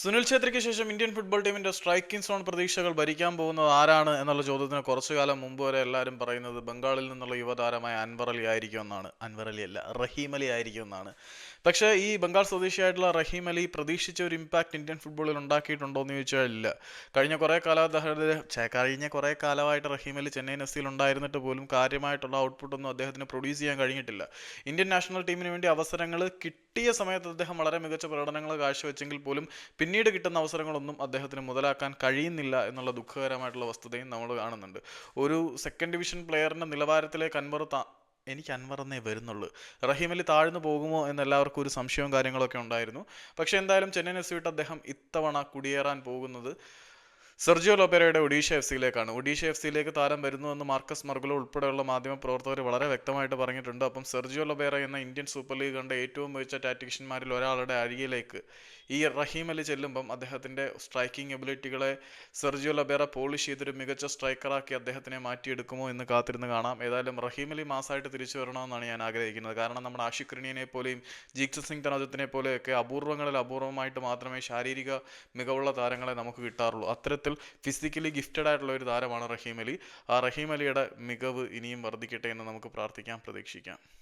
സുനിൽ ഛേത്രിക്ക് ശേഷം Indian football ടീമിന്റെ സ്ട്രൈക്കിംഗ് സോൺ പ്രതീക്ഷകൾ ഭരിക്കാൻ പോകുന്നത് ആരാണ് എന്നുള്ള ചോദ്യത്തിന് കുറച്ചു കാലം മുമ്പ് വരെ എല്ലാവരും പറയുന്നത് ബംഗാളിൽ നിന്നുള്ള യുവതാരമായ അൻവർ അലി ആയിരിക്കും എന്നാണ്. അൻവർ അലി അല്ല റഹീം അലി ആയിരിക്കും എന്നാണ്. പക്ഷേ ഈ ബംഗാൾ സ്വദേശിയായിട്ടുള്ള റഹീം അലി പ്രതീക്ഷിച്ച ഒരു ഇമ്പാക്ട് ഇന്ത്യൻ ഫുട്ബോളിൽ ഉണ്ടാക്കിയിട്ടുണ്ടോ എന്ന് ചോദിച്ചാൽ ഇല്ല. കഴിഞ്ഞ കുറേ കാലം ഛേ, കഴിഞ്ഞ കുറേ കാലമായിട്ട് റഹീം അലി ചെന്നൈയിൻ എഫ് സിയിൽ ഉണ്ടായിരുന്നിട്ട് പോലും കാര്യമായിട്ടുള്ള ഔട്ട്പുട്ടൊന്നും അദ്ദേഹത്തിന് പ്രൊഡ്യൂസ് ചെയ്യാൻ കഴിഞ്ഞിട്ടില്ല. ഇന്ത്യൻ നാഷണൽ ടീമിന് വേണ്ടി അവസരങ്ങൾ കിട്ടിയ സമയത്ത് അദ്ദേഹം വളരെ മികച്ച പ്രകടനങ്ങൾ കാഴ്ചവെച്ചെങ്കിൽ പോലും പിന്നീട് കിട്ടുന്ന അവസരങ്ങളൊന്നും അദ്ദേഹത്തിന് മുതലാക്കാൻ കഴിയുന്നില്ല എന്നുള്ള ദുഃഖകരമായിട്ടുള്ള വസ്തുതയും നമ്മൾ കാണുന്നുണ്ട്. ഒരു സെക്കൻഡ് ഡിവിഷൻ പ്ലെയറിന്റെ നിലവാരത്തിലേക്ക് അൻവർ എനിക്ക് അൻവർ എന്നേ വരുന്നുള്ളൂ. റഹീം അലി താഴ്ന്നു പോകുമോ എന്ന് എല്ലാവർക്കും ഒരു സംശയവും കാര്യങ്ങളൊക്കെ ഉണ്ടായിരുന്നു. പക്ഷേ എന്തായാലും ചെന്നൈ വിട്ട് അദ്ദേഹം ഇത്തവണ കുടിയേറാൻ പോകുന്നത് സെർജിയോ ലോപേരയുടെ ഒഡീഷ എഫ് സിയിലേക്കാണ്. ഒഡീഷ എഫ് സിയിലേക്ക് താരം വരുന്നുവെന്ന് മാർക്കസ് മർഗുലോ ഉൾപ്പെടെയുള്ള മാധ്യമ പ്രവർത്തകർ വളരെ വ്യക്തമായിട്ട് പറഞ്ഞിട്ടുണ്ട്. അപ്പം സെർജിയോ ലൊബേറ എന്ന ഇന്ത്യൻ സൂപ്പർ ലീഗ് കണ്ട ഏറ്റവും മികച്ച ടാറ്റിഷ്യന്മാരിൽ ഒരാളുടെ അരികിലേക്ക് ഈ റഹീം അലി ചെല്ലുമ്പം അദ്ദേഹത്തിന്റെ സ്ട്രൈക്കിംഗ് എബിലിറ്റികളെ സെർജിയോ ലൊബേറ പോളിഷ് ചെയ്തൊരു മികച്ച സ്ട്രൈക്കറാക്കി അദ്ദേഹത്തിനെ മാറ്റിയെടുക്കുമോ എന്ന് കാത്തിരുന്ന് കാണാം. ഏതായാലും റഹീം അലി മാസമായിട്ട് തിരിച്ചു വരണമെന്നാണ് ഞാൻ ആഗ്രഹിക്കുന്നത്. കാരണം നമ്മുടെ ആഷിഖ് റിനിയനെ പോലെയും ജീക്സ സിംഗ് തനോജത്തിനെ പോലെയൊക്കെ അപൂർവങ്ങളിൽ അപൂർവമായിട്ട് മാത്രമേ ശാരീരിക മികവുള്ള താരങ്ങളെ നമുക്ക് കിട്ടാറുള്ളൂ. അത്തരത്തിൽ ഫിസിക്കലി ഗിഫ്റ്റഡ് ആയിട്ടുള്ള ഒരു താരമാണ് റഹീം അലി. ആ റഹീം അലിയുടെ മികവ് ഇനിയും വർദ്ധിക്കട്ടെ എന്ന് നമുക്ക് പ്രാർത്ഥിക്കാം പ്രതീക്ഷിക്കാം.